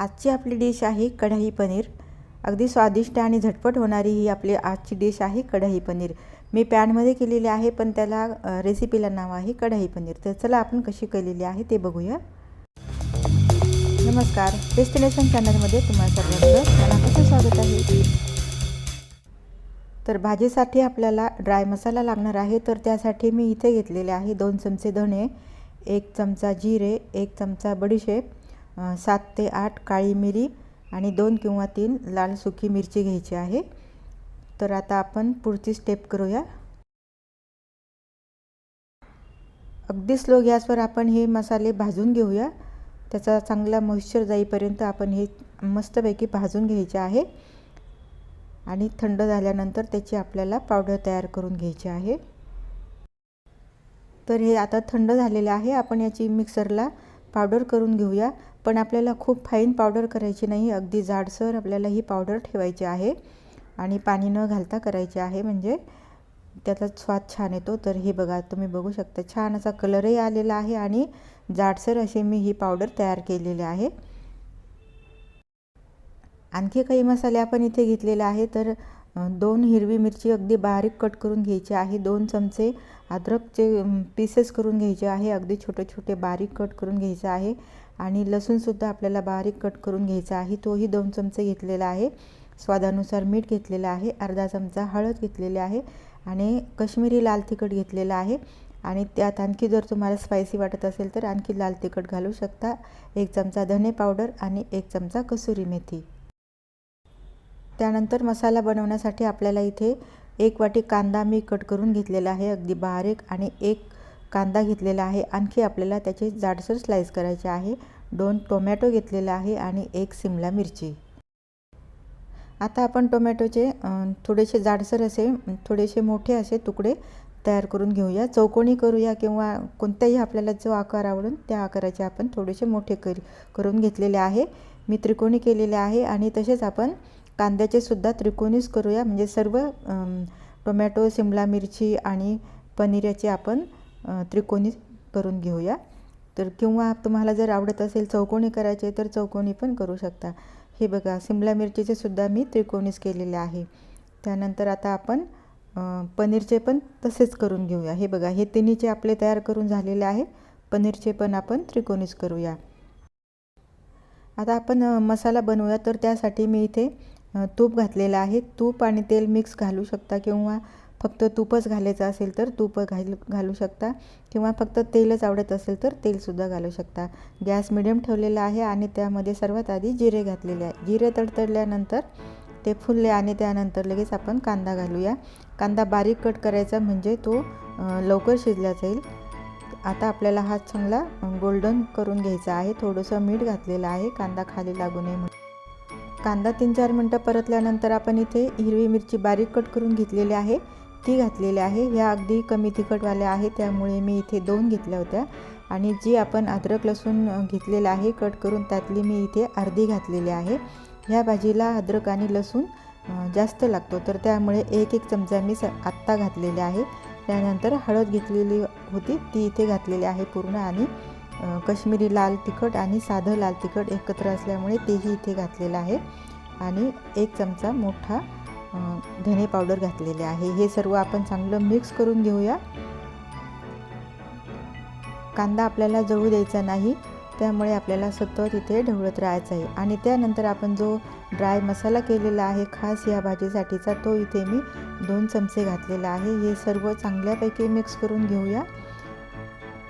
आजची आपली डिश आहे कढाई पनीर. अगदी स्वादिष्ट आणि झटपट होणारी ही आपली आजची डिश आहे कढाई पनीर. मी पॅनमध्ये केलेली आहे पण त्याला रेसिपीला नाव आहे कढाई पनीर. तर चला आपण कशी केलेली आहे ते बघूया. नमस्कार. डेस्टिनेशन चॅनलमध्ये तुम्हाला सर्वांचं मनापासून स्वागत आहे. तर भाजीसाठी आपल्याला ड्राय मसाला लागणार आहे तर त्यासाठी मी इथे घेतलेले आहे दोन चमचे धणे एक चमचा जिरे एक चमचा बडीशेप सात ते आठ काळी मिरी आणि दोन किंवा तीन लाल सुकी मिरची घ्यायची आहे. तर आता आपण पुढची स्टेप करूया. अगदी स्लो गॅसवर आपण हे मसाले भाजून घेऊया. त्याचा चांगला मॉइश्चर जाईपर्यंत आपण हे मस्तपैकी भाजून घ्यायचे आहे. आणि थंड झाल्यानंतर त्याची आपल्याला पावडर तयार करून घ्यायची आहे. तर हे आता थंड झालेले आहे. आपण याची मिक्सरला पावडर करून घेऊया. पण आपल्याला खूप फाईन पावडर करायची नाही. अगदी जाडसर आपल्याला ही पावडर ठेवायची आहे. आणि पाणी न घालता करायची आहे. म्हणजे त्याचा स्वाद छान येतो. तर हे बघा तुम्ही बघू शकता. छान असा कलरही आलेला आहे आणि जाडसर असे मी ही पावडर तयार केलेली आहे. आणखी काही मसाले आपण इथे घेतलेले आहे. तर दोन हिरवी मिरची अगदी बारीक कट करून घ्यायची आहे. दोन चमचे अद्रकचे पीसेस करून घ्यायचे आहे. अगदी छोटे छोटे बारीक कट करून घ्यायचं आहे. आणि लसूणसुद्धा आपल्याला बारीक कट करून घ्यायचा आहे. तोही दोन चमचे घेतलेला आहे. स्वादानुसार मीठ घेतलेलं आहे. अर्धा चमचा हळद घेतलेली आहे. आणि कश्मीरी लाल तिखट घेतलेलं आहे. आणि त्यात आणखी जर तुम्हाला स्पायसी वाटत असेल तर आणखी लाल तिखट घालू शकता. एक चमचा धने पावडर आणि एक चमचा कसुरी मेथी. त्यानंतर मसाला बनवण्यासाठी आपल्याला इथे एक वाटी कांदा मी कट करून घेतलेला आहे. अगदी बारीक आणि एक कांदा घेतलेला आहे. आणखी आपल्याला त्याचे जाडसर स्लाईस करायचे आहे. दोन टोमॅटो घेतलेला आहे आणि एक सिमला मिरची. आता आपण टोमॅटोचे थोडेसे जाडसर असे थोडेसे मोठे असे तुकडे तयार करून घेऊया. चौकोनी करूया किंवा कोणत्याही आपल्याला जो आकार आवडून त्या आकाराचे आपण थोडेसे मोठे कर करून घेतलेले आहे. मी त्रिकोणी केलेले आहे आणि तसेच आपण कांद्याचे सुद्धा त्रिकोणीच करूया. म्हणजे सर्व टोमॅटो शिमला मिरची आणि पनीराचे आपण त्रिकोणी करून घेऊया. तर किंवा तुम्हाला जर आवडत असेल चौकोनी करायचे तर चौकोनी पण करू शकता. हे बघा शिमला मिरचीचे सुद्धा मी त्रिकोणीच केलेले आहे. त्यानंतर आता आपण पनीरचे पण तसेच करून घेऊया. हे बघा हे तिन्हीचे आपले तयार करून झालेले आहे. पनीरचे पण आपण त्रिकोणीच करूया. आता आपण मसाला बनवूया. तर त्यासाठी मी इथे तूप घातलेलं आहे. तूप आणि तेल मिक्स घालू शकता किंवा फक्त तूपच घालायचं असेल तर तूप घाल घालू शकता किंवा फक्त तेलच आवडत असेल तर तेलसुद्धा घालू शकता. गॅस मिडियम ठेवलेला आहे आणि त्यामध्ये सर्वात आधी जिरे घातलेले आहे. जिरे तडतडल्यानंतर ते फुलले आणि त्यानंतर लगेच आपण कांदा घालूया. कांदा बारीक कट करायचा म्हणजे तो लवकर शिजला जाईल. आता आपल्याला हा चांगला गोल्डन करून घ्यायचा आहे. थोडंसं मीठ घातलेलं आहे. कांदा खाली लागू नये म्हणून. कांदा तीन चार मिनटं परतल्यानंतर आपण इथे हिरवी मिरची बारीक कट करून घेतलेली आहे. ती घातलेली आहे. ह्या अगदी कमी तिखटवाल्या आहे त्यामुळे मी इथे दोन घेतल्या होत्या. आणि जी आपण अद्रक लसूण घेतलेलं आहे कट करून त्यातली मी इथे अर्धी घातलेली आहे. ह्या भाजीला अद्रक आणि लसूण जास्त लागतो. तर त्यामुळे एक एक चमचा मी स आत्ता घातलेले आहे. त्यानंतर हळद घेतलेली होती ती इथे घातलेली आहे पूर्ण आणि कश्मीरी लाल तिखट आणि साधं लाल तिखट एकत्र असल्यामुळे तेही इथे घातलेलं आहे. आणि एक चमचा मोठा धने पावडर घातलेले आहे. हे सर्व आपण चांगलं मिक्स करून घेऊया. कांदा आपल्याला जळू द्यायचा नाही त्यामुळे आपल्याला सतत इथे ढवळत राहायचं आहे. आणि त्यानंतर आपण जो ड्राय मसाला केलेला आहे खास या भाजीसाठीचा तो इथे मी दोन चमचे घातलेला आहे. हे सर्व चांगल्यापैकी मिक्स करून घेऊया.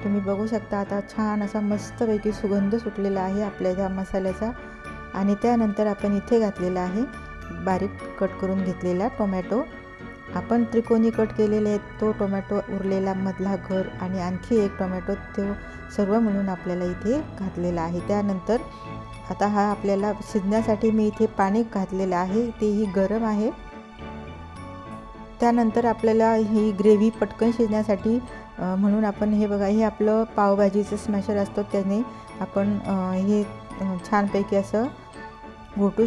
तुम्ही बघू शकता आता छान असा मस्तपैकी सुगंध सुटलेला आहे आपल्या ह्या मसाल्याचा. आणि त्यानंतर आपण इथे घातलेला आहे बारीक कट करून घेतलेला टोमॅटो. आपण त्रिकोणी कट केलेले आहेत तो टोमॅटो उरलेला मधला घर आणि आणखी एक टोमॅटो तो सर्व मिळून आपल्याला इथे घातलेला आहे. त्यानंतर आता हा आपल्याला शिजण्यासाठी मी इथे पाणी घातलेलं आहे तेही गरम आहे. त्यानंतर आपल्याला ही ग्रेव्ही पटकन शिजण्यासाठी म्हणून आपण हे बघा हे आपलं पावभाजीचं स्मॅशर असतो त्याने आपण हे छानपैकी असं घोटू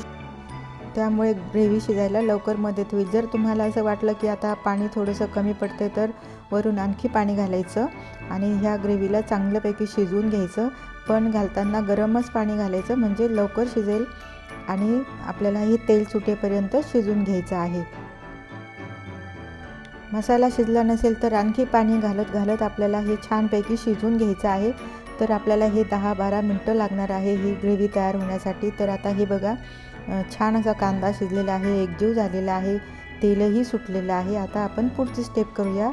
त्यामुळे ग्रेव्ही शिजायला लवकर मदत होईल. जर तुम्हाला असं वाटलं की आता पाणी थोडंसं कमी पडतं तर वरून आणखी पाणी घालायचं आणि ह्या ग्रेव्हीला चांगल्यापैकी शिजवून घ्यायचं. पण घालताना गरमच पाणी घालायचं म्हणजे लवकर शिजेल आणि आपल्याला हे तेल सुटेपर्यंत शिजून घ्यायचं आहे. मसाला शिजला नसेल तर आणखी पाणी घालत घालत आपल्याला हे छानपैकी शिजून घ्यायचं आहे. तर आपल्याला हे दहा बारा मिनटं लागणार आहे ही ग्रेव्ही तयार होण्यासाठी. तर आता हे बघा छान असा कांदा शिजलेला आहे एकजीव झालेला आहे तेलही सुटलेलं आहे. आता आपण पुढची स्टेप करूया.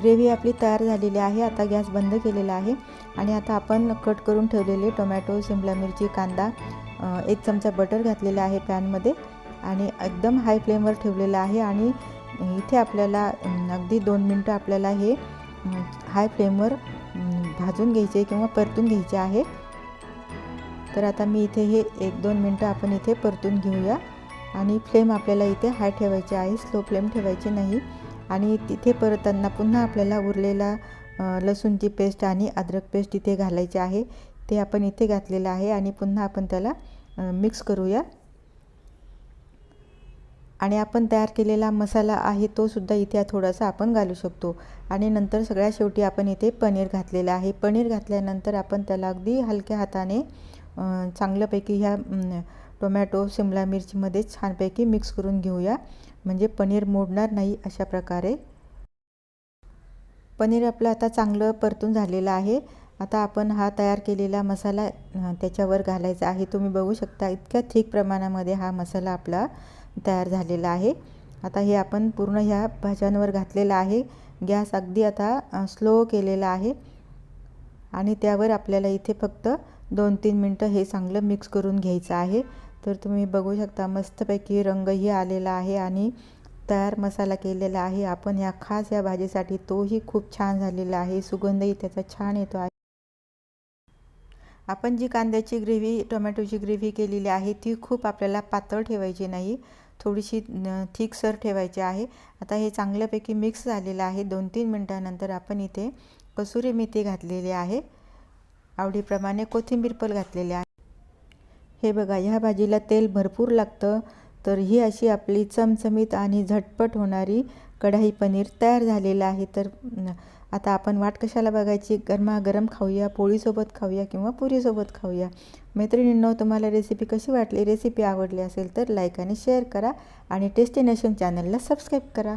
ग्रेव्ही आपली तयार झालेली आहे आता गॅस बंद केलेला आहे. आणि आता आपण कट करून ठेवलेले टोमॅटो शिमला मिरची कांदा एक चमचा बटर घातलेला आहे पॅनमध्ये. आणि एकदम हाय फ्लेमवर ठेवलेलं आहे आणि इथे आपल्याला अगदी दोन मिनटं आपल्याला हे हाय फ्लेमवर भाजून घ्यायचे किंवा परतून घ्यायचे आहे. तर आता मी इथे हे एक दोन मिनटं आपण इथे परतून घेऊया. आणि फ्लेम आपल्याला इथे हाय ठेवायची आहे स्लो फ्लेम ठेवायची नाही. आणि तिथे परतताना पुन्हा आपल्याला उरलेला लसूणची पेस्ट आणि अद्रक पेस्ट इथे घालायचे आहे. ते आपण इथे घातलेलं आहे आणि पुन्हा आपण त्याला मिक्स करूया. आणि आपण तयार केलेला मसाला आहे तो सुद्धा इथे थोडासा आपण घालू शकतो. आणि नंतर सगळ्या शेवटी आपण इथे पनीर घातलेलं आहे. पनीर घातल्यानंतर आपण त्याला अगदी हलक्या हाताने चांगल्यापैकी ह्या टोमॅटो शिमला मिरचीमध्ये छानपैकी मिक्स करून घेऊया. म्हणजे पनीर मोडणार नाही अशा प्रकारे. पनीर आपलं आता चांगलं परतून झालेलं आहे. आता आपण हा तयार केलेला मसाला त्याच्यावर घालायचा आहे. तुम्ही बघू शकता इतक्या थिक प्रमाणामध्ये हा मसाला आपला तयार झालेला आहे. आता हे आपण पूर्ण ह्या भाज्यांवर घातलेलं आहे. गॅस अगदी आता स्लो केलेला आहे. आणि त्यावर आपल्याला इथे फक्त दोन तीन मिनटं हे चांगलं मिक्स करून घ्यायचं आहे. तर तुम्ही बघू शकता मस्तपैकी रंगही आलेला आहे आणि तयार मसाला केलेला आहे. आपण ह्या खास या भाजीसाठी तोही खूप छान झालेला आहे. सुगंधही त्याचा छान येतो आहे. आपण जी कांद्याची ग्रेव्ही टोमॅटोची ग्रेव्ही केलेली आहे ती खूप आपल्याला पातळ ठेवायची नाही. थोडीशी थिकसर ठेवायची आहे. आता हे चांगल्यापैकी मिक्स झालेलं आहे. दोन तीन मिनटानंतर आपण इथे कसुरी मेथी घातलेली आहे. आवडीप्रमाणे कोथिंबीर पण घातलेली आहे. हे बघा ह्या भाजीला तेल भरपूर लागतं. तर ही अशी आपली चमचमीत आणि झटपट होणारी कढाई पनीर तयार झालेलं आहे. तर आता आपण वाट कशाला बघायची? गरमागरम खाऊया पोळीसोबत खाऊया किंवा पुरीसोबत खाऊया? मैत्रिणींनो तुम्हाला रेसिपी कशी वाटली? रेसिपी आवडली असेल तर लाईक आणि शेअर करा आणि टेस्टिनेशन चॅनलला सबस्क्राईब करा.